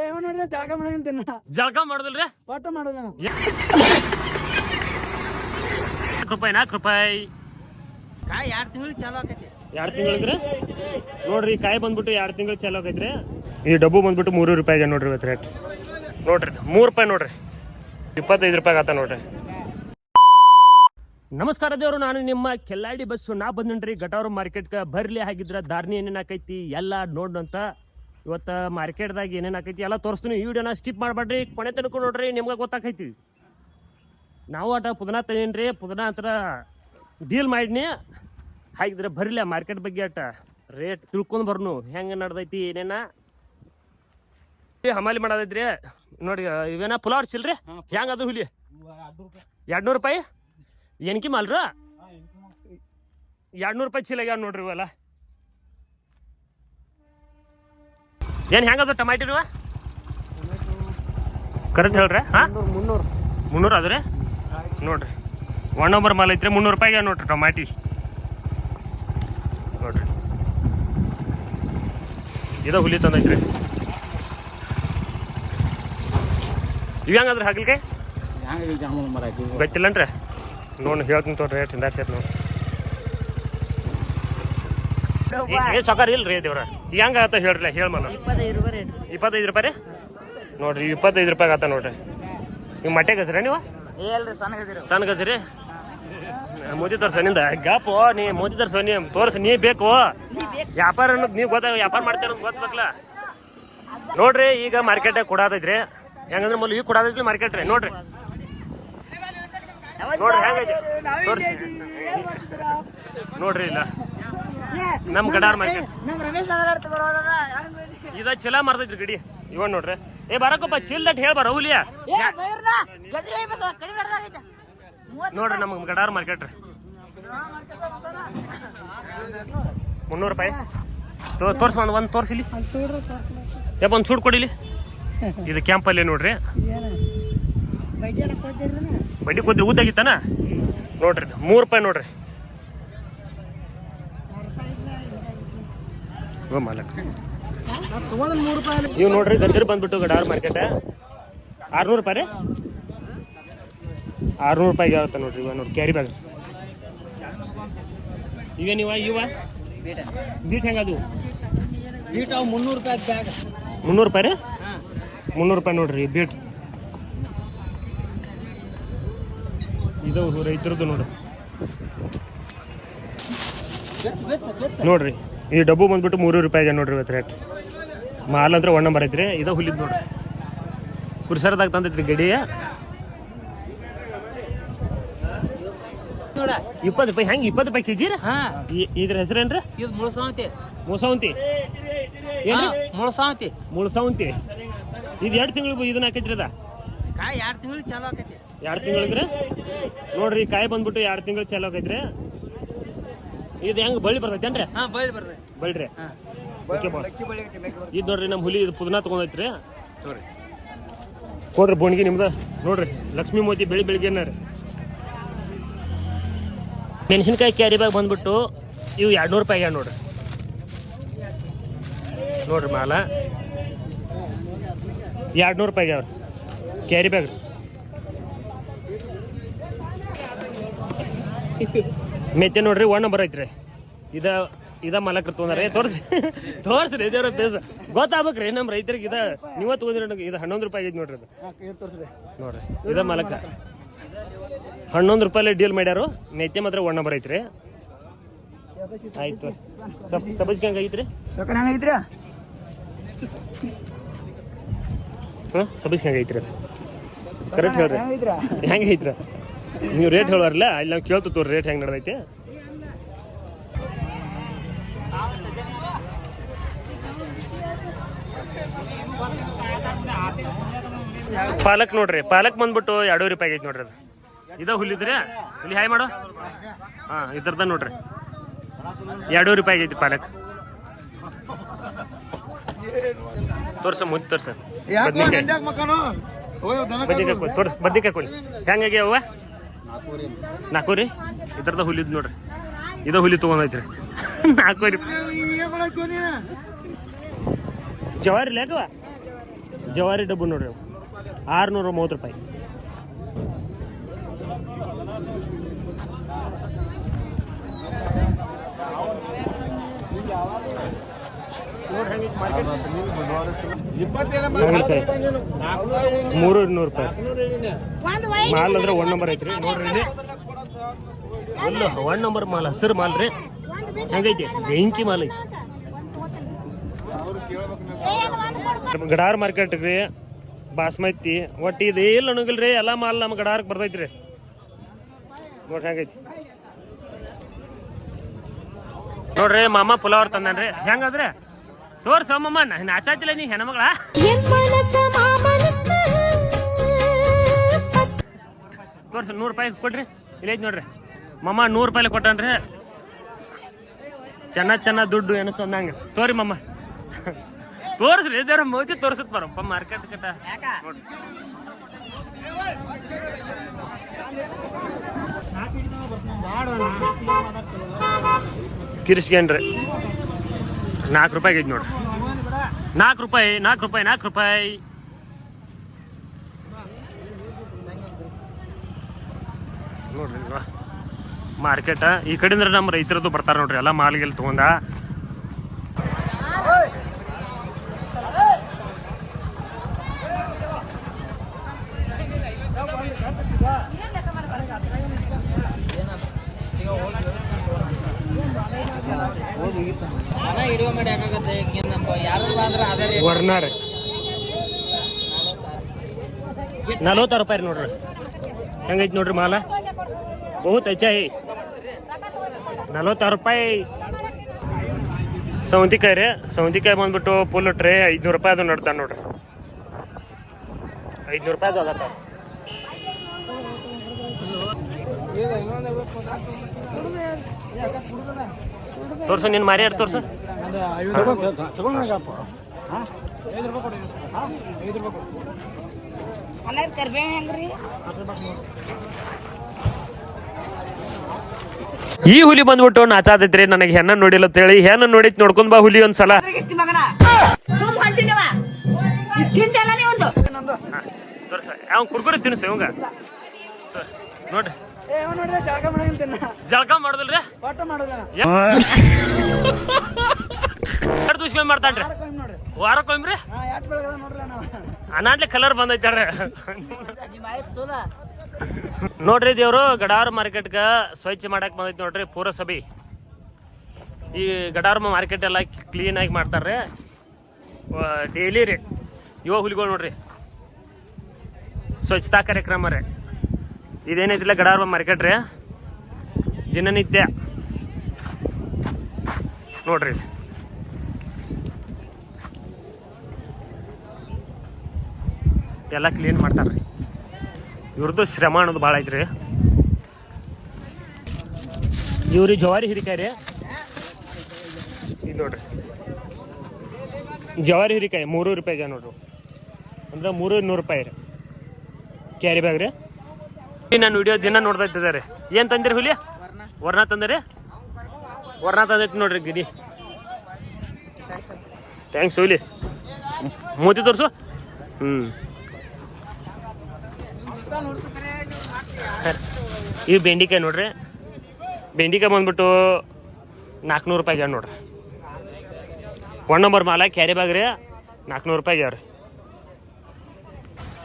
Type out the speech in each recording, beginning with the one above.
ಏ ಇವ ನೋಡ್ರಿ ಜಾಗ ಮಾಡಂತಿನ ಜಳಕ ಮಾಡೋದಿಲ್ರಿ? ಒಟ್ಟ ರೂಪಾಯಿ ನಾಲ್ಕು ರೂಪಾಯಿ ಕಾಯಿ ಎರಡು ತಿಂಗಳು ಚಾಲು ಆಕೈತಿ. ಎರಡು ತಿಂಗಳಿಗ್ರಿ ನೋಡ್ರಿ ಕಾಯಿ ಬಂದ್ಬಿಟ್ಟು ಎರಡು ತಿಂಗಳು ಚಲೋ ಆಗೈತ್ರಿ ಈ ಡಬ್ಬು ಬಂದ್ಬಿಟ್ಟು ಮೂರು ರೂಪಾಯಿಗೆ ನೋಡ್ರಿ ಇವತ್ತು ರೇಟ್ ನೋಡ್ರಿ ಮೂರು ರೂಪಾಯಿ ನೋಡ್ರಿ. ಇಪ್ಪತ್ತೈದು ರೂಪಾಯಿ ಆತ ನೋಡ್ರಿ. ನಮಸ್ಕಾರ ದೇವರು ನಾನು ನಿಮ್ಮ ಕೆಲ್ಲಾಡಿ ಬಸ್ಸು. ನಾ ಬಂದ್ರಿ ಗಟಾರು ಮಾರ್ಕೆಟ್ಗೆ. ಬರ್ಲಿ ಹಾಗಿದ್ರ ದಾರ್ನಿ ಏನೇನಾಕೈತಿ ಎಲ್ಲ ನೋಡಂತ ಇವತ್ತು ಮಾರ್ಕೆಟ್ದಾಗ ಏನೇನು ಆಕೈತಿ ಎಲ್ಲ ತೋರಿಸ್ತೀನಿ. ಈ ವಿಡಿಯೋನ ಸ್ಕಿಪ್ ಮಾಡಬೇಡ್ರಿ. ಕೊನೆ ತನಕ ನೋಡ್ರಿ ನಿಮ್ಗೆ ಗೊತ್ತಾಕೈತಿ. ನಾವು ಅಟ ಪುದನಾ ರೀ ಪುದನಾ ಹತ್ರ ಡೀಲ್ ಮಾಡಿನಿ. ಹಾಗಿದ್ರೆ ಬರ್ಲಿ ಮಾರ್ಕೆಟ್ ಬಗ್ಗೆ ಆಟ. ರೇಟ್ ತಿಳ್ಕೊಂಡು ಬರ್ನು. ಹೆಂಗೆ ನಡ್ದೈತಿ ಏನೇನ? ಹಮಾಲಿ ಮಾಡೋದೈತ್ರಿ. ನೋಡಿ ಇವೇನ ಪುಲಾವ್ ಚಿಲ್ರಿ ಹೆಂಗ ಅದು ಹುಲಿ? ಎರಡ್ನೂರು ರೂಪಾಯಿ? ಎನ್ಕಿ ಮಾಲ್ರ? ಎರಡ್ನೂರು ರೂಪಾಯಿ ಚೀಲ ಆಗ್ಯಾವ ನೋಡ್ರಿ ಇವೆಲ್ಲ. ಏನು ಟೊಮ್ಯಾಟೊ ಟಮಾಟಿರುವ ಕರೆಕ್ಟ್ ಹೇಳ್ರಿ ಹಾಂ? ಮುನ್ನೂರು ಮುನ್ನೂರು ಅದ್ರಿ? ನೋಡ್ರಿ ಒನ್ ನಂಬರ್ ಮಾಲ್ ಐತ್ರಿ ಮುನ್ನೂರು ರೂಪಾಯಿಗೆ ನೋಡ್ರಿ ಟೊಮ್ಯಾಟಿ. ನೋಡ್ರಿ. ಇದ ಹುಲಿ ತಂದೈತ್ರಿ. ಇವ್ ಹೆಂಗದ್ರಿ ಐತಿ ಗೊತ್ತಿಲ್ಲನ್ರಿ. ನೋಡಿ ಹೇಳ್ತೀನಿ ತೋರಿ ರೇಟ್ ಹಿಂದಾಡ್ಸೈತೆ ನೋಡಿ. ಏ ಸಕಾರ ಇಲ್ರಿ ದೇವ್ರ. ಹೆಂಗ ಆತ ಹೇಳ್ರಿ ಹೇಳ ಮನ. ಇಪ್ಪತ್ತೈದು ರೂಪಾಯಿ ರೀ? ನೋಡ್ರಿ ಇಪ್ಪತ್ತೈದು ರೂಪಾಯಿ ಆತ ನೋಡ್ರಿ. ನೀವು ಮಟ್ಟೆ ಗಸ್ರ ನೀವು? ಸಣ್ಣ ಗಜ್ರಿ ಮೋದಿ ತರ್ಸ ನಿಂದ. ಗಾಪು ನೀ ಮೋದಿ ತರ್ಸ ನೀ ತೋರ್ಸ ನೀ ಬೇಕು. ವ್ಯಾಪಾರ ಅನ್ನೋದು ನೀವು ಗೊತ್ತಾಗ ವ್ಯಾಪಾರ ಮಾಡ್ತೇನೆ ಅಂತ ಗೊತ್ತಬೇಕಲ್ಲ ನೋಡ್ರಿ ಈಗ ಮಾರ್ಕೆಟ್ ಕೊಡಾತೈತ್ರಿ. ಹೆಂಗಂದ್ರೆ ಮೊದಲು ಈಗ ಕೊಡಾತೈತ್ರಿ ಮಾರ್ಕೆಟ್ ರೀ. ನೋಡ್ರಿ. ನೋಡ್ರಿ ಹೆಂಗೈತಿ? ತೋರ್ಸಿ. ನೋಡ್ರಿ ಇಲ್ಲ. ನಮ್ ಗಡಾರ್ ಮಾರ್ಕೆಟ್ ನಮ್ ರಮೇಶ್ ನಗರ ತಗೋರೋದ್ರ ಇದ ಚೀಲ ಮಾರ್ತೈತ್ರಿ ಗಡಿ. ಇವನ್ ನೋಡ್ರಿ. ಏ ಬರಕಪ್ಪ ಚೀಲ್ ದಟ್ ಹೇಳ್ ಬರ ಹುಲಿಯ ನೋಡ್ರಿ ನಮ್ ಗಡಾರ್ ಮಾರ್ಕೆಟ್ ರೀ. ಮುನ್ನೂರು ರೂಪಾಯಿ. ತೋರ್ಸ್ ಒಂದು ಒಂದು ತೋರ್ಸಿಲಿ ಏ ಒಂದು ಸೂಟ್ ಕೊಡಿಲಿ ಇದು ಕ್ಯಾಂಪಲ್ಲೇ ನೋಡ್ರಿ. ಬಡ್ಡಿ ಕೊದ್ರಿ ಊದಾಗಿತ್ತಾನ ನೋಡ್ರಿ ಮೂರು ರೂಪಾಯಿ ನೋಡ್ರಿ. ಮಾಲಕ್. ಇವು ನೋಡ್ರಿ ಗಜ್ಜರ್ ಬಂದ್ಬಿಟ್ಟು ಗಡಾರ್ ಮಾರ್ಕೆಟ್ ಆರ್ನೂರು ರೂಪಾಯಿ ರೀ? ಆರ್ನೂರು ರೂಪಾಯಿಗೆ ಆಗುತ್ತೆ ನೋಡ್ರಿ ಇವ ನೋಡಿ ಕ್ಯಾರಿ ಬ್ಯಾಗ್ ಇವೇನು ಇವ ಇವ? ಬೀಟ್ ಹೆಂಗದು ಬೀಟ್ ಅವು ಮುನ್ನೂರು ರೂಪಾಯಿ ಬ್ಯಾಗ್ ಮುನ್ನೂರು ರೂಪಾಯಿ ರೀ? ಮುನ್ನೂರು ರೂಪಾಯಿ ನೋಡ್ರಿ ಬೀಟ್. ಇದು ರೈತರದ್ದು ನೋಡ್ರಿ. ನೋಡ್ರಿ. ಈ ಡಬ್ಬು ಬಂದ್ಬಿಟ್ಟು ಮೂರು ರೂಪಾಯಿಗೆ ನೋಡ್ರಿ ಇವತ್ತು ರೇಟ್ ಮಾಲ್ ಅಂದ್ರೆ ಒಣ ನಂಬರ್ ಐತ್ರಿ. ಇದು ಹುಲಿದ್ ನೋಡ್ರಿ. ಕುರ್ಸರದಾಗ ತಂದೈತ್ರಿ ಗಡಿ. ನೋಡ. ಇಪ್ಪತ್ತು ರೂಪಾಯಿ. ಹೆಂಗೆ ಇಪ್ಪತ್ತು ರೂಪಾಯಿ ಕೆಜಿ ರೀ? ಇದ್ರ ಹೆಸರೇನ್ರಿ? ಇದು ಮುಳಸಾವಂತಿ. ಮುಳಸಾವಂತಿ. ಏನು ಮುಳಸಾವಂತಿ. ಮುಳಸಾವಂತಿ. ಇದು ಎರಡು ತಿಂಗಳು ಇದನ್ನ ಹಾಕೈತ್ರಿ ಅದ. ಕಾಯಿ ಎರಡು ತಿಂಗಳು ಚಾಲು ಆಕೈತಿ. ಎರಡು ತಿಂಗಳಿಗ್ರಿ ನೋಡ್ರಿ ಕಾಯಿ ಬಂದ್ಬಿಟ್ಟು ಎರಡು ತಿಂಗಳು ಚಾಲು ಆಗೈತ್ರಿ ಇದು ಹೆಂಗ್ ಬಳ್ಳಿ ಬರ್ತೈತೇನ್ರಿ ಹಾ ಬಳ್ಳಿ ಬಳ್ಳ್ರಿ? ಹಾ. ಓಕೆ ಬಾಸ್ ಅಕ್ಕಿ ಬಳ್ಳಿ ಐತಿ, ಬಳ್ಳಿ. ಇದು ನೋಡ್ರಿ ನಮ್ಮ ಹುಲಿ ಇದು ಪುದನಾ ತಗೊಂಡೈತ್ರಿ. ಕೊಡ್ರಿ ಬೋಣಿಗೆ ನಿಮ್ದ. ನೋಡ್ರಿ ಲಕ್ಷ್ಮೀ ಮೋತಿ ಬೆಳಿ ಬೆಳಿಗ್ಗೆ ರೀ ಮೆಣಸಿನ್ಕಾಯಿ ಕ್ಯಾರಿ ಬ್ಯಾಗ್ ಬಂದ್ಬಿಟ್ಟು ಇವು ಎರಡು ನೂರು ರೂಪಾಯಿ ನೋಡ್ರಿ. ನೋಡ್ರಿ ಮಾಲ. ಎರಡು ನೂರು ರೂಪಾಯಿಗೆ ಅವ್ರಿ ಕ್ಯಾರಿ ಬ್ಯಾಗ್. ಮೆತ್ತೆ ನೋಡ್ರಿ ಒನ್ ಬರೈತ್ರಿ ಐತ್ರಿ. ಇದ ಇದ ಮಲಕ್ರ ತೊಂದರೆ ತೋರ್ಸಿ. ತೋರ್ಸ್ರಿ ಇದೇವ್ರ ಬೇಸ್ ಗೊತ್ತಾಗ್ಬೇಕ್ರಿ ನಮ್ಮ ರೈತರಿಗೆ ಇದ? ನೀವ ತಗೊಂಡ್ರಿ ಇದು ಹನ್ನೊಂದು ರೂಪಾಯಿ ಆಗಿದ್ ನೋಡ್ರಿ ತೋರ್ಸ್ರಿ. ನೋಡ್ರಿ ಇದ ಮಲಕ ಹನ್ನೊಂದು ರೂಪಾಯಿ ಡೀಲ್ ಮಾಡ್ಯಾರು. ಮೆತ್ತೆ ಮಾತ್ರ ಒನ್ ನಂಬರ್ ಐತ್ರಿ. ಆಯ್ತು. ಸಬ್ ಸಬಜ್ಗೆ ಹಂಗೆ ಐತ್ರಿ ಹೆಂಗೈತ್ರಿ ಹಾಂ ಸಬಜ್ಗೆ ಹಂಗೆ ಐತ್ರಿ ಕರೆಕ್ಟ್ ಹೇಳ್ರಿ. ಹೆಂಗೆ ಐತ್ರ ನೀವು ರೇಟ್ ಹೇಳೋರಿಲ್ಲ ಇಲ್ಲಿ ನಾವು ಕೇಳ್ತು ತೋರಿ ರೇಟ್ ಹೆಂಗೆ ನಡೆದೈತೆ? ಪಾಲಕ್ ನೋಡ್ರಿ ಪಾಲಕ್ ಬಂದ್ಬಿಟ್ಟು ಎರಡೂರು ರೂಪಾಯಿ ಐತಿ ನೋಡ್ರಿ ಅದು. ಇದ ಹುಲ್ಲಿದ್ರಿ ಹುಲಿ ಹಾಯ್ ಮಾಡು. ಹಾಂ ಇದ್ರದ ನೋಡ್ರಿ. ಎರಡೂವರೆ ರೂಪಾಯಿ ಆಗೈತಿ ಪಾಲಕ್. ತೋರ್ಸ ಮುದ್ದು ತೋರ್ಸ. ಬದ್ನಿಕಾಯಿ. ಬದ್ನಿಕಾಯಿ ತೋರ್ಸ್. ಬದ್ನಿಕಾಯಿ ಕೊಡಿ. ಹೆಂಗಾಗಿ ಅವ ನಾಲ್ಕು ರೀ ಹುಲಿ ಹುಲಿದ್ ನೋಡ್ರಿ. ಇದ ಹುಲಿ ತೊಗೊಂಡೈತ್ರಿ ನಾಲ್ಕು ಜವಾರಿ ಲೇಕವ ಜವಾರಿ ಡಬ್ಬು ನೋಡ್ರಿ ಆರ್ನೂರ ಮೂವತ್ತು ರೂಪಾಯಿ. ಮೂರು ನೂರು ರೂಪಾಯಿ. ಮಾಲ್ ಅಂದ್ರೆ ಒನ್ ನಂಬರ್ ಐತ್ರಿ. ನೋಡ್ರಿ ಇಲ್ಲಿ ಎಲ್ಲ ಒನ್ ನಂಬರ್ ಮಾಲ್ ಹಸಿರು ಮಾಲ್ ರೀ. ಹೆಂಗೈತಿ? ಬೆಂಕಿ ಮಾಲ್ ಐತಿ. ಗಡಾರ್ ಮಾರ್ಕೆಟ್ ರೀ. ಬಾಸ್ಮತಿ. ಒಟ್ಟು ಇದು. ಇಲ್ಲ ರೀ. ಎಲ್ಲ ಮಾಲ್ ನಮ್ಮ ಗಡಾರ್ಕ್ ಬರ್ತೈತ್ರಿ. ನೋಡ್ರಿ ಹೆಂಗೈತಿ. ನೋಡ್ರಿ ಮಾಮ ಪುಲಾವ್ ತಂದನ್ರಿ. ಹೆಂಗಂದ್ರೆ? ತೋರ್ಸ ಅಮ್ಮಮ್ಮ ನಾಚಾತಿಲ್ಲ ನೀ ಹೆಣ್ಮಗಳ. ತೋರ್ಸ ನೂರು ರೂಪಾಯಿ ಕೊಡ್ರಿ ಇಲ್ಲೈತಿ ನೋಡ್ರಿ. ಮಮ್ಮ ನೂರು ರೂಪಾಯಿ ಕೊಟ್ಟನ್ರಿ. ಚೆನ್ನಾಗಿ ಚೆನ್ನಾಗಿ ದುಡ್ಡು ಎನಸು ಅಂದಂಗೆ. ತೋರಿ ಮಮ್ಮ. ತೋರ್ಸ್ರಿ ಇದಾರ ಮೋದಿ ತೋರ್ಸತ್ ಬರಪ್ಪ ಮಾರ್ಕೆಟ್ ಕಟ್ಟ. ನೋಡ್ರಿ ನಾಲ್ಕು ರೂಪಾಯಿ ಐತಿ ನೋಡ್ರಿ ನಾಲ್ಕು ರೂಪಾಯಿ ನಾಲ್ಕು ರೂಪಾಯಿ ನಾಲ್ಕು ರೂಪಾಯಿ. ನೋಡ್ರಿ ಮಾರ್ಕೆಟ್ ಈ ಕಡೆಯಿಂದ ನಮ್ಮ ರೈತರದ್ದು ಬರ್ತಾರೆ ನೋಡ್ರಿ, ಎಲ್ಲ ಮಾಲ್ಗೆಲ್ಲ ತಗೊಂಡ ಹಣ ಹಿಡಿಯೋ ಮಾಡಿ ಯಾಕಾಗತ್ತೆ ನಮ್ಮ ಯಾರು ಅಂದ್ರೆ ಅದೇ ವರ್ನಾರ್ ನಲ್ವತ್ತಾರು ರೂಪಾಯಿ ನೋಡ್ರಿ ಹೆಂಗೈತಿ ನೋಡ್ರಿ ಮಾಲ ಬಹುತ್ ಅಚ್ಚ ಐ ನಲ್ವತ್ತಾರು ರೂಪಾಯಿ ಸೌಂತಿಕಾಯಿ ರೀ ಸೌಂತಿಕಾಯಿ ಬಂದ್ಬಿಟ್ಟು ಫುಲ್ ಟ್ರೇ ಐದ್ನೂರು ರೂಪಾಯಿ ಅದು ನೋಡ್ತಾನೆ ನೋಡ್ರಿ ಐದ್ನೂರು ರೂಪಾಯಿ ಅದು ಆಗತ್ತ ತೋರ್ಸು ನಿನ್ನ ಮಾರಿ ಯಾರು ತೋರ್ಸು ಅಲ್ಲರ್ ಕರ್ಬೇವ್ ಹೆಂಗ್ರಿ ಈ ಹುಲಿ ಬಂದ್ಬಿಟ್ಟು ನಾಚಾತೈತ್ರಿ ನನಗೆ ಹೆಣ್ಣ ನೋಡಿಲ್ಲ ಅಂತ ಹೇಳಿ ಹೆಣ್ಣ ನೋಡಿತ್ ನೋಡ್ಕೊಂಡ್ ಬಾ ಹುಲಿ ಒಂದ್ಸಲ. ಅವ್ನ್ ಕುರ್ಕುರಿ ತಿನ್ಸ ಇವಂಗ. ನೋಡ್ರಿ. ಜಳಕ ಮಾಡೋದಿಲ್ರಿ? ಎರಡು ಮಾಡ್ತಾನ್ರಿ. ನಾವು ಅನಾಟ್ಲೆ ಕಲರ್ ಬಂದೈತಾರ ನೋಡ್ರಿ ದೇವ್ರು ಗಡಾರ್ ಮಾರ್ಕೆಟ್ಗ ಸ್ವಚ್ಛ ಮಾಡಕ್ ಬಂದೈತಿ ನೋಡ್ರಿ ಪುರಸಭೆ. ಈ ಗಡಾರ್ ಮಾರ್ಕೆಟ್ ಎಲ್ಲ ಕ್ಲೀನ್ ಆಗಿ ಮಾಡ್ತಾರ್ರಿ. ಡೈಲಿ ರೀ ಯುವ ಹುಲಿಗಳು ನೋಡ್ರಿ. ಸ್ವಚ್ಛತಾ ಕಾರ್ಯಕ್ರಮ ರೀ. ಇದೇನೈತಿಲ್ಲ ಗಡಾರ್ ಮಾರ್ಕೆಟ್ ರೀ. ದಿನನಿತ್ಯ. ನೋಡ್ರಿ. ಎಲ್ಲ ಕ್ಲೀನ್ ಮಾಡ್ತಾರ್ರಿ. ಇವ್ರದ್ದು ಶ್ರಮ ಅನ್ನೋದು ಭಾಳ ಐತ್ರಿ. ಇವ್ರಿ ಜವಾರಿ ಹಿರಿಕಾಯಿ ರೀ. ಇದು ನೋಡ್ರಿ. ಜವಾರಿ ಹಿರಿಕಾಯಿ ಮೂರು ರೂಪಾಯಿಗೆ ನೋಡ್ರಿ. ಅಂದ್ರೆ ಮೂರು ನೂರು ರೂಪಾಯಿ ರೀ. ಕ್ಯಾರಿ ಬ್ಯಾಗ್ ರೀ. ನಾನು ವಿಡಿಯೋ ದಿನ ನೋಡ್ತಾ ಇದ್ದಾರೆ ಏನು ತಂದಿರಿ ಹುಲಿ? ವರ್ಣ ತಂದಿರಿ? ವರ್ಣ ತಂದೈತಿ ನೋಡ್ರಿ ಗಿಡಿ ಥ್ಯಾಂಕ್ಸ್ ಹುಲಿ. ಮೂತಿ ತೋರಿಸು. ಹ್ಞೂ ಈ ಬೆಂಡಿಕಾಯಿ ನೋಡ್ರಿ. ಬೆಂಡಿಕಾಯಿ ಬಂದ್ಬಿಟ್ಟು ನಾಲ್ಕುನೂರು ರೂಪಾಯಿಗೆ ಅವ ನೋಡ್ರಿ. ಒನ್ ನಂಬರ್ ಮಾಲ, ಕ್ಯಾರಿ ಬ್ಯಾಗ್ ರೀ. ನಾಲ್ಕುನೂರು ರೂಪಾಯಿ ರೂಪಾಯಿಗೆ ರೀ.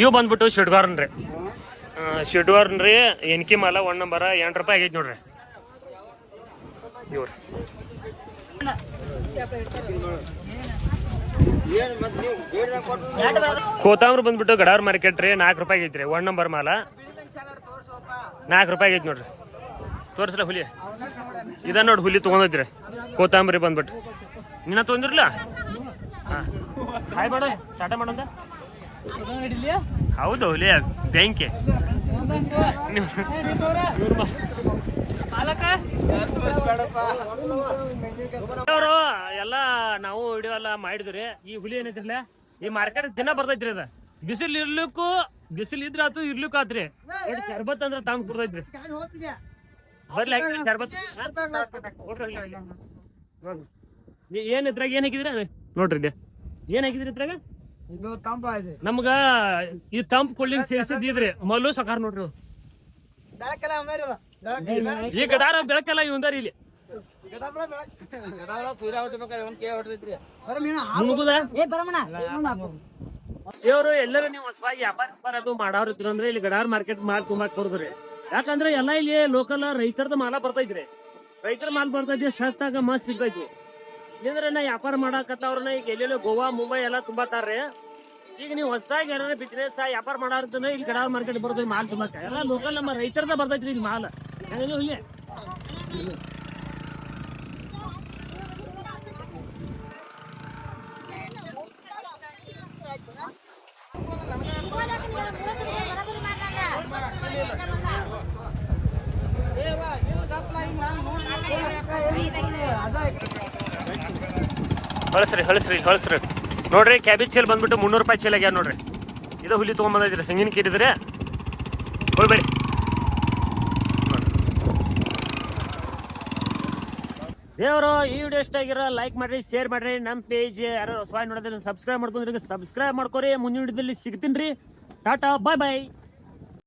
ಇವು ಬಂದ್ಬಿಟ್ಟು ಶಿಡ್ಗಾರ್ನ್ ರೀ. ಶಿಡ್ಗಾರ್ನ್ ರೀ ಎನ್ಕಿ ಮಾಲ ಒನ್ ನಂಬರ್ ಎಂಟು ರೂಪಾಯಿ ಆಗೈತೆ ನೋಡ್ರಿ. ಇವ್ರಿ. ಕೋತಾಂಬ್ರ ಬಂದ್ಬಿಟ್ಟು ಗಡಾವ್ರ ಮಾರ್ಕೆಟ್ ರೀ ನಾಲ್ಕು ರೂಪಾಯಿ ಐತ್ರಿ ಒನ್ ನಂಬರ್ ಮಾಲ. ನಾಲ್ಕು ರೂಪಾಯಿ ಐತಿ ನೋಡ್ರಿ. ತೋರಿಸಲ್ಲ ಹುಲಿ. ಇದ ನೋಡಿ ಹುಲಿ ತೊಗೊಂಡೈತ್ರಿ ಕೋತಾಂಬರಿ ಬಂದ್ಬಿಟ್ಟು. ನಿನ್ನ ತೊಗೊಂಡಿರ್ಲ? ಹಾಂ. ಹಾಯ್ ಮಾಡ ಸ್ಟಾರ್ಟ ಮಾಡೋದ? ಹೌದು ಹುಲಿ ಬ್ಯಾಂಕೆ ಅವರು ಎಲ್ಲ ನಾವು ವಿಡಿಯೋ ಎಲ್ಲ ಮಾಡಿದ್ರಿ ಈ ಹುಲಿ ಏನೈತಿರ್ಲ ಈ ಮಾರ್ಕೆಟ್ ದಿನ ಬರ್ತೈತ್ರಿ ಅದ. ಬಿಸಿಲು ಇರ್ಲಿಕ್ಕೂ ಬಿಸಿಲು ಇದ್ರ ಆತು ಇರ್ಲಿಕ್ಕೂ ಆತ್ರಿ. ಶರ್ಬತ್ ಅಂದ್ರ ತಾಮ್ ಕುಡ್ದೈತ್ರಿ. ಬರ್ಲಿ ಶರ್ಬತ್. ಏನ್ ಇದ್ರಾಗ ಏನ್ ಹಾಕಿದ್ರಿ? ನೋಡ್ರಿ ಇಲ್ಲಿ. ಏನ್ ಹಾಕಿದ್ರಿ ಇದ್ರಾಗ? ಇದು ಇದೆ ನಮ್ಗ ಈ ತಂಪ್ ಕೂಲಿಂಗ್ ಸೇರಿಸಿದ್ರಿ ಮಲ್ಲು ಸಕಾರ ನೋಡ್ರಿ ಈ ಗಡಾರ ಬೆಳಕಲ್ಲ ಇವಂದಾರ ಇಲ್ಲಿ. ಇವರು ಎಲ್ಲರೂ ನೀವು ಹೊಸವಾಗಿ ವ್ಯಾಪಾರ ವ್ಯಾಪಾರ ಅದು ಮಾಡೋರ್ ಇದ್ರು ಅಂದ್ರೆ ಇಲ್ಲಿ ಗಡಾರ್ ಮಾರ್ಕೆಟ್ ಮಾಲ್ ತುಂಬಾ ಬರ್ದ್ರಿ ಯಾಕಂದ್ರೆ ಎಲ್ಲ ಇಲ್ಲಿ ಲೋಕಲ್ ರೈತರದ ಮಾಲ ಬರ್ತೈತ್ರಿ ರೈತರ ಮಾಲ್ ಬರ್ತೈತಿ ಸತ್ತಾಗ ಮಸ್ತ್ ಸಿಗ್ತೈತಿ ಇಲ್ಲಂದ್ರೆ ನಾ ವ್ಯಾಪಾರ ಮಾಡಾಕತ್ತವ್ರನ್ನ ಈಗ ಎಲ್ಲೆಲ್ಲೋ ಗೋವಾ ಮುಂಬೈ ಎಲ್ಲ ತುಂಬಾತಾರ್ರಿ. ಈಗ ನೀವು ಹೊಸದಾಗಿ ಏನಾರ ಬಿಸ್ನೆಸ್ ವ್ಯಾಪಾರ ಮಾಡಾರ್ತಂದ್ರೆ ಇಲ್ಲಿ ಗಡಾರ್ ಮಾರ್ಕೆಟ್ ಬರ್ತೈತಿ ಮಾಲ್ ತುಂಬಾಕ. ಎಲ್ಲ ಲೋಕಲ್ ನಮ್ಮ ರೈತರದ ಬರ್ತೈತ್ರಿ ಇಲ್ಲಿ ಮಾಲ್. ಹೊಳಸ್ರಿ ಹೊಳಸ್ರಿ ಹೊಳಸ್ರಿ ನೋಡ್ರಿ ಕ್ಯಾಬೇಜ್ ಚೀಲ್ ಬಂದ್ಬಿಟ್ಟು ಮುನ್ನೂರು ರೂಪಾಯಿ ಚೀಲ ಆಗ್ಯಾವ ನೋಡ್ರಿ. ಇದು ಹುಲಿ ತೊಗೊಂಬಂದಿದ್ರಿ ಸಂಗಿನ ಕೀರಿದ್ರೆ ಹೋಗ್ಬೇಡಿ. ದೇವರು, ಈ ವಿಡಿಯೋ ಇಷ್ಟ ಆಗಿರೋ ಲೈಕ್ ಮಾಡ್ರಿ ಶೇರ್ ಮಾಡ್ರಿ. ನಮ್ಮ ಪೇಜ್ ಯಾರು ಸ್ವಾಯ್ ನೋಡಿದ್ರೆ ಸಬ್ಸ್ಕ್ರೈಬ್ ಮಾಡ್ಕೊಂಡ್ರಿ ಸಬ್ಸ್ಕ್ರೈಬ್ ಮಾಡ್ಕೊರಿ. ಮುಂದಿನ ವಿಡಿಯೋದಲ್ಲಿ ಸಿಗ್ತೀನಿ ರೀ. ಟಾಟಾ ಬಾಯ್ ಬಾಯ್